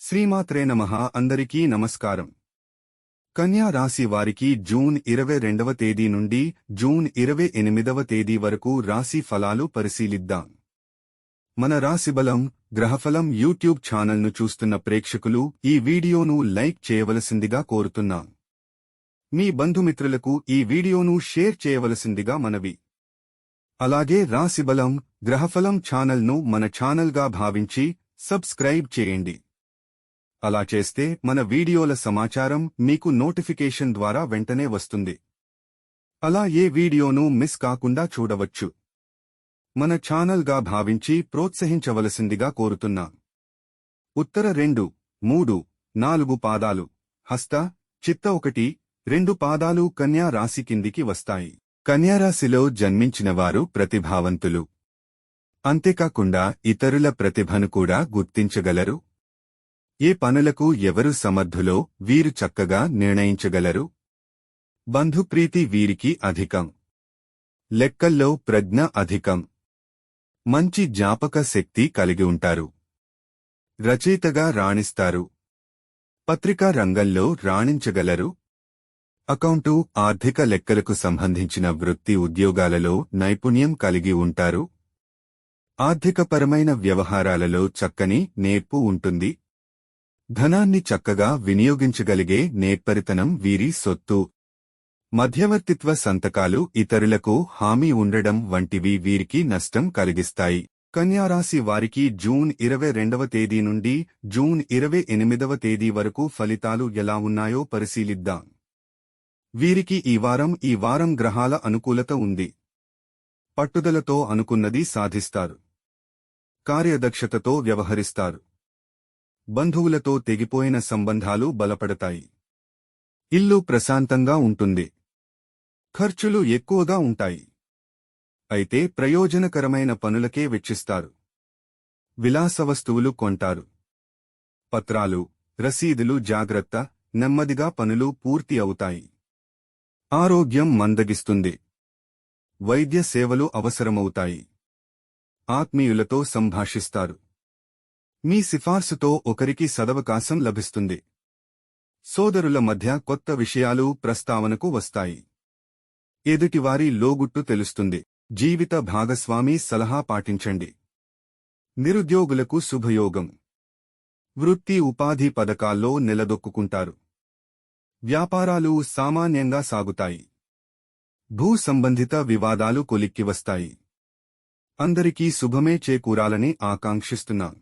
శ్రీమాత్రే నమ అందరికీ నమస్కారం. కన్యా రాశి వారికి జూన్ ఇరవై రెండవ తేదీ నుండి జూన్ ఇరవై ఎనిమిదవ తేదీ వరకు రాశి ఫలాలు పరిశీలిద్దాం. మన రాశిబలం గ్రహఫలం యూట్యూబ్ ఛానల్ను చూస్తున్న ప్రేక్షకులు ఈ వీడియోను లైక్ చేయవలసిందిగా కోరుతున్నాం. మీ బంధుమిత్రులకు ఈ వీడియోను షేర్ చేయవలసిందిగా మనవి. అలాగే రాశిబలం గ్రహఫలం ఛానల్ను మన ఛానల్గా భావించి సబ్స్క్రైబ్ చేయండి. అలా చేస్తే మన వీడియోల సమాచారం మీకు నోటిఫికేషన్ ద్వారా వెంటనే వస్తుంది. అలా ఏ వీడియోను మిస్ కాకుండా చూడవచ్చు. మన ఛానల్గా భావించి ప్రోత్సహించవలసిందిగా కోరుతున్నా. ఉత్తర రెండు మూడు నాలుగు పాదాలు. హస్త చిత్త ఒకటి రెండు పాదాలు కన్యా రాశి కిందికి వస్తాయి. కన్యారాశిలో జన్మించినవారు ప్రతిభావంతులు. అంతేకాకుండా ఇతరుల ప్రతిభను కూడా గుర్తించగలరు. ఏ పనులకు ఎవరు సమర్థులో వీరు చక్కగా నిర్ణయించగలరు? బంధుప్రీతి వీరికి అధికం. లెక్కల్లో ప్రజ్ఞ అధికం. మంచి జ్ఞాపక శక్తి కలిగి ఉంటారు. రచయితగా రాణిస్తారు. పత్రికా రంగంలో రాణించగలరు. అకౌంటు ఆర్థిక లెక్కలకు సంబంధించిన వృత్తి ఉద్యోగాలలో నైపుణ్యం కలిగి ఉంటారు. ఆర్థికపరమైన వ్యవహారాలలో చక్కని నేర్పు ఉంటుంది. ధనాన్ని చక్కగా వినియోగించగలిగే నేర్పరితనం వీరి సొత్తు. మధ్యవర్తిత్వ సంతకాలు ఇతరులకు హామీ ఉండడం వంటివి వీరికి నష్టం కలిగిస్తాయి. కన్యారాశి వారికి జూన్ ఇరవై రెండవ తేదీ నుండి జూన్ ఇరవై ఎనిమిదవ తేదీ వరకు ఫలితాలు ఎలా ఉన్నాయో పరిశీలిద్దాం. వీరికి ఈ వారం ఈ వారం గ్రహాల అనుకూలత ఉంది. పట్టుదలతో అనుకున్నది సాధిస్తారు. కార్యదక్షతతో వ్యవహరిస్తారు. బంధువులతో తెగిపోయిన సంబంధాలు బలపడతాయి. ఇల్లు ప్రశాంతంగా ఉంటుంది. ఖర్చులు ఎక్కువగా ఉంటాయి. అయితే ప్రయోజనకరమైన పనులకే వెచ్చిస్తారు. విలాస వస్తువులు కొంటారు. పత్రాలు రసీదులు జాగ్రత్త నెమ్మదిగా పనులు పూర్తి అవుతాయి. ఆరోగ్యం మందగిస్తుంది. వైద్య సేవలు అవసరమవుతాయి. ఆత్మీయులతో సంభాషిస్తారు. మీ సిఫార్సుతో ఒకరికి సదవకాశం లభిస్తుంది. సోదరుల మధ్య కొత్త విషయాలు ప్రస్తావనకు వస్తాయి. ఎదుటివారి లోగుట్టు తెలుస్తుంది. జీవిత భాగస్వామి సలహా పాటించండి. నిరుద్యోగులకు శుభయోగం. వృత్తి ఉపాధి పథకాల్లో నిలదొక్కుంటారు వ్యాపారాలు సామాన్యంగా సాగుతాయి. భూ సంబంధిత వివాదాలు కొలిక్కి వస్తాయి. అందరికీ శుభమే చేకూరాలని ఆకాంక్షిస్తున్నాం.